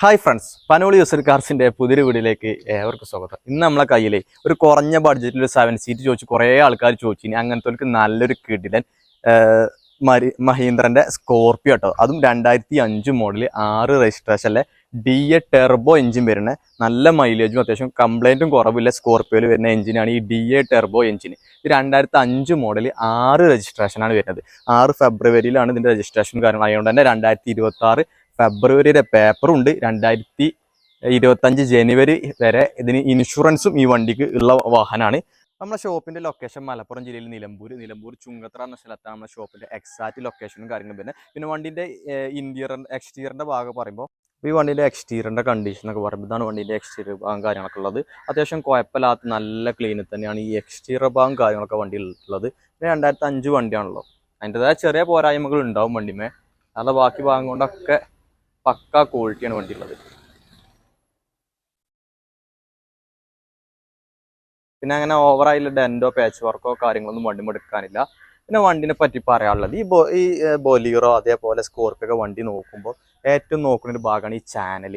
Hi friends Panoli user കാർസിന്റെ പുതിയൊരു വീടിലേക്ക് ഏവർക്കും സ്വാഗതം. ഇന്ന് നമ്മളെ കയ്യിൽ ഒരു കുറഞ്ഞ ബഡ്ജറ്റിൽ ഒരു സെവൻ സീറ്റ് ചോദിച്ചു കുറേ ആൾക്കാർ ചോദിച്ചു. ഇനി അങ്ങനത്തെ നല്ലൊരു കിടിലൻ മരി മഹീന്ദ്രന്റെ സ്കോർപ്പിയോ കേട്ടോ അതും രണ്ടായിരത്തി അഞ്ച് മോഡൽ ആറ് രജിസ്ട്രേഷനിലെ ഡി എ ടെർബോ എഞ്ചിൻ വരുന്ന നല്ല മൈലേജും അത്യാവശ്യം കംപ്ലൈന്റും കുറവില്ല സ്കോർപ്പിയോയിൽ വരുന്ന എഞ്ചിനാണ് ഈ ഡി എ ടെർബോ എഞ്ചിൻ ഇത് രണ്ടായിരത്തി അഞ്ച് മോഡൽ ആറ് രജിസ്ട്രേഷനാണ് വരുന്നത്. ആറ് ഫെബ്രുവരിയിലാണ് ഇതിന്റെ രജിസ്ട്രേഷൻ കാരണം അതുകൊണ്ട് തന്നെ രണ്ടായിരത്തി ഇരുപത്തി ഫെബ്രുവരിയുടെ പേപ്പറും ഉണ്ട് രണ്ടായിരത്തി ഇരുപത്തഞ്ച് ജനുവരി വരെ ഇതിന് ഇൻഷുറൻസും ഈ വണ്ടിക്ക് ഉള്ള വാഹനമാണ് നമ്മുടെ ഷോപ്പിന്റെ ലൊക്കേഷൻ മലപ്പുറം ജില്ലയിൽ നിലമ്പൂർ. നിലമ്പൂർ ചുങ്കത്ര എന്ന സ്ഥലത്താണ് നമ്മുടെ ഷോപ്പിന്റെ എക്സാക്ട് ലൊക്കേഷനും കാര്യങ്ങളും പിന്നെ പിന്നെ വണ്ടിന്റെ ഇന്റീരിയർ എക്സ്റ്റീരിയറിന്റെ ഭാഗം പറയുമ്പോൾ ഈ വണ്ടിന്റെ എക്സ്റ്റീരിയറിന്റെ കണ്ടീഷൻ ഒക്കെ പറയുമ്പോൾ ഇതാണ് വണ്ടിന്റെ എക്സ്റ്റീരിയർ ഭാഗം കാര്യങ്ങളൊക്കെ ഉള്ളത്. അത്യാവശ്യം കുഴപ്പമില്ലാത്ത നല്ല ക്ലീൻ തന്നെയാണ് ഈ എക്സ്റ്റീരിയർ ഭാഗം കാര്യങ്ങളൊക്കെ വണ്ടിയിൽ ഉള്ളത്. പിന്നെ രണ്ടായിരത്തി അഞ്ച് വണ്ടിയാണല്ലോ. അതിന്റെതായ ചെറിയ പോരായ്മകൾ ഉണ്ടാവും വണ്ടിമേ അല്ല ബാക്കി ഭാഗം കൊണ്ടൊക്കെ പക്ക ക്വാളിറ്റിയാണ് വണ്ടി ഉള്ളത് പിന്നെ അങ്ങനെ ഓവറായിട്ടുള്ള ഡെൻഡോ പാച്ച് വർക്കോ കാര്യങ്ങളൊന്നും വണ്ടി എടുക്കാനില്ല. പിന്നെ വണ്ടിനെ പറ്റി പറയാനുള്ളത് ഈ ബോ ഈ ബൊലീറോ അതേപോലെ സ്കോർപ്പിയോ ഒക്കെ വണ്ടി നോക്കുമ്പോൾ ഏറ്റവും നോക്കുന്ന ഒരു ഭാഗമാണ് ഈ ചാനൽ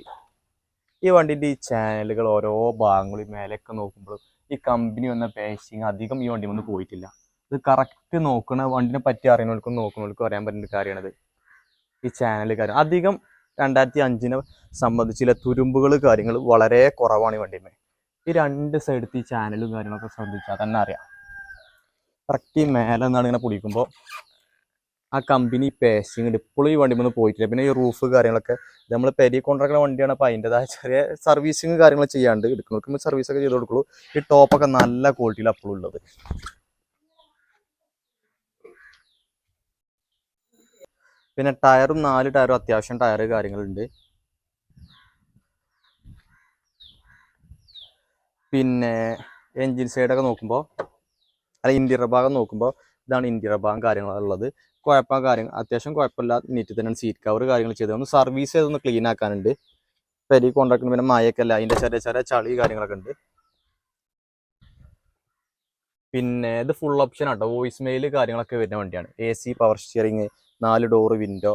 ഈ വണ്ടിന്റെ ഈ ചാനലുകൾ ഓരോ ഭാഗങ്ങളും മേലെയൊക്കെ നോക്കുമ്പോൾ ഈ കമ്പനി വന്ന പേസിങ് അധികം ഈ വണ്ടി ഒന്നും പോയിട്ടില്ല. ഇത് കറക്റ്റ് നോക്കുന്ന വണ്ടിനെ പറ്റി അറിയുന്നവർക്കും നോക്കുന്നവർക്കും അറിയാൻ പറ്റുന്ന കാര്യമാണിത്. ഈ ചാനൽ കാര്യം. അധികം രണ്ടായിരത്തി അഞ്ചിനെ സംബന്ധിച്ചുള്ള തുരുമ്പുകൾ കാര്യങ്ങൾ വളരെ കുറവാണ് ഈ വണ്ടിമേ ഈ രണ്ട് സൈഡ് ഈ ചാനലും കാര്യങ്ങളൊക്കെ ശ്രദ്ധിച്ചാൽ തന്നെ അറിയാം. കറക്റ്റ് മേലെ നിന്നാണ് ഇങ്ങനെ പൊടിക്കുമ്പോൾ ആ കമ്പനി പേസിങ് ഇപ്പോഴും ഈ വണ്ടി ഒന്നും പോയിട്ടില്ല. പിന്നെ ഈ റൂഫ് കാര്യങ്ങളൊക്കെ നമ്മൾ പെരിയ കൊണ്ടിരിക്കുന്ന വണ്ടിയാണ് അപ്പോൾ അതിന്റെതായ ചെറിയ സർവീസിങ് കാര്യങ്ങൾ ചെയ്യാണ്ട് എടുക്കുന്നവർക്ക് സർവീസൊക്കെ ചെയ്ത് കൊടുക്കുള്ളൂ. ഈ ടോപ്പൊക്കെ നല്ല ക്വാളിറ്റിയിൽ അപ്പോഴും ഉള്ളത്. പിന്നെ ടയറും നാല് ടയറും അത്യാവശ്യം ടയർ കാര്യങ്ങളുണ്ട്. പിന്നെ എൻജിൻ സൈഡൊക്കെ നോക്കുമ്പോൾ അല്ല ഇന്റീരിയർ ഭാഗം നോക്കുമ്പോൾ ഇതാണ് ഇന്റീരിയർ ഭാഗം കാര്യങ്ങളുള്ളത് കുഴപ്പം കാര്യങ്ങൾ അത്യാവശ്യം കുഴപ്പമില്ല നീറ്റിൽ തന്നെയാണ്. സീറ്റ് കവർ കാര്യങ്ങൾ ചെയ്ത് ഒന്ന് സർവീസ് ചെയ്തൊന്ന് ക്ലീൻ ആക്കാനുണ്ട്. പെരി കോണ്ടാക്ടിന് പിന്നെ മയൊക്കെ അല്ല? അതിന്റെ ചെറിയ ചെറിയ ചളി കാര്യങ്ങളൊക്കെ ഉണ്ട്. പിന്നെ ഇത് full option auto voice mail കാര്യങ്ങളൊക്കെ വരുന്ന വണ്ടിയാണ്. എ സി പവർ സ്റ്റിയറിങ് നാല് ഡോറ് വിൻഡോ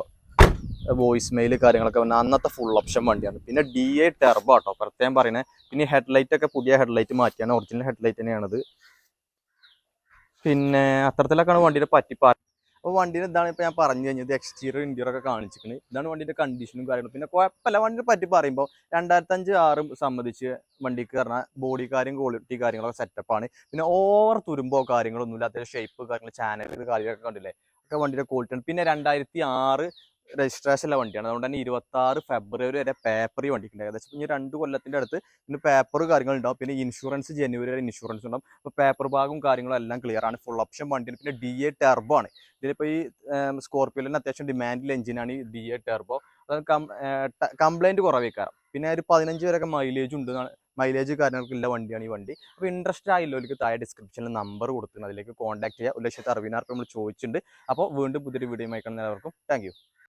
വോയിസ് മെയിൽ കാര്യങ്ങളൊക്കെ വന്ന അന്നത്തെ ഫുൾ ഓപ്ഷൻ വണ്ടിയാണ്. പിന്നെ ഡി എ ടെർബോ ആട്ടോ. പ്രത്യേകം പറയുന്നത് പിന്നെ ഹെഡ്ലൈറ്റ് ഒക്കെ പുതിയ ഹെഡ്ലൈറ്റ് മാറ്റിയാണ്. ഒറിജിനൽ ഹെഡ്ലൈറ്റ് തന്നെയാണത്. പിന്നെ അത്തരത്തിലൊക്കെയാണ് വണ്ടിയുടെ പറ്റിപ്പാ അപ്പോൾ വണ്ടിയുടെ ഇതാണ് ഇപ്പോൾ ഞാൻ പറഞ്ഞു കഴിഞ്ഞത്. എക്സ്റ്റീരിയർ ഇന്റീരിയർ ഒക്കെ കാണിച്ചിരിക്കുന്നത് ഇതാണ് വണ്ടിയുടെ കണ്ടീഷനും കാര്യങ്ങളും. പിന്നെ കുഴപ്പമില്ല വണ്ടിയെ പറ്റി പറയുമ്പോൾ രണ്ടായിരത്തഞ്ച് ആറ് സംബന്ധിച്ച് വണ്ടിക്ക് പറഞ്ഞാൽ ബോഡി കാര്യം ക്വാളിറ്റി കാര്യങ്ങളൊക്കെ സെറ്റപ്പാണ് പിന്നെ ഓവർ തുരുമ്പോ കാര്യങ്ങളൊന്നുമില്ല. അത്യാവശ്യം ഷേപ്പ് കാര്യങ്ങൾ ചാനൽ കാര്യങ്ങളൊക്കെ കണ്ടില്ലേ? ഒക്കെ വണ്ടിയുടെ ക്വാളിറ്റി ആണ്. പിന്നെ രണ്ടായിരത്തി ആറ് രജിസ്ട്രേഷനുള്ള വണ്ടിയാണ്. അതുകൊണ്ട് തന്നെ ഇരുപത്തി ആറ് ഫെബ്രുവരി വരെ പേപ്പർ ഈ വണ്ടിക്ക് ഉണ്ട് ഏകദേശം ഇനി രണ്ട് കൊല്ലത്തിന്റെ അടുത്ത് പിന്നെ പേപ്പർ കാര്യങ്ങൾ ഉണ്ടാവും. പിന്നെ ഇൻഷുറൻസ് ജനുവരി വരെ ഇൻഷുറൻസ് ഉണ്ടാവും. അപ്പോൾ പേപ്പർ ഭാഗവും കാര്യങ്ങളും എല്ലാം ക്ലിയർ ആണ്. ഫുൾ ഓപ്ഷൻ വണ്ടിയാണ്. പിന്നെ ഡി എ ടെർബോ ആണ്. ഇതിലിപ്പോൾ ഈ സ്കോർപ്പിയോയിൽ തന്നെ അത്യാവശ്യം ഡിമാൻഡിൽ എഞ്ചിനാണ് ഈ ഡി എ ടെർബോ അത് കംപ്ലൈന്റ് കുറവേക്കാരം പിന്നെ ഒരു പതിനഞ്ച് വരെയൊക്കെ മൈലേജ് ഉണ്ട് മൈലേജ് കാര്യങ്ങൾക്കുള്ള വണ്ടിയാണ് ഈ വണ്ടി. അപ്പോൾ ഇൻട്രസ്റ്റ് ആയില്ലവർക്ക് താഴെ ഡിസ്ക്രിപ്ഷനിൽ നമ്പർ കൊടുക്കുന്നത് അതിലേക്ക് കോൺടാക്ട് ചെയ്യുക ഒരു ലക്ഷത്തി അറുപതിനായിരം നമ്മൾ ചോദിച്ചിട്ടുണ്ട്. അപ്പോൾ വീണ്ടും പുതിയൊരു വീഡിയോ ആയിക്കണം എല്ലാവർക്കും താങ്ക്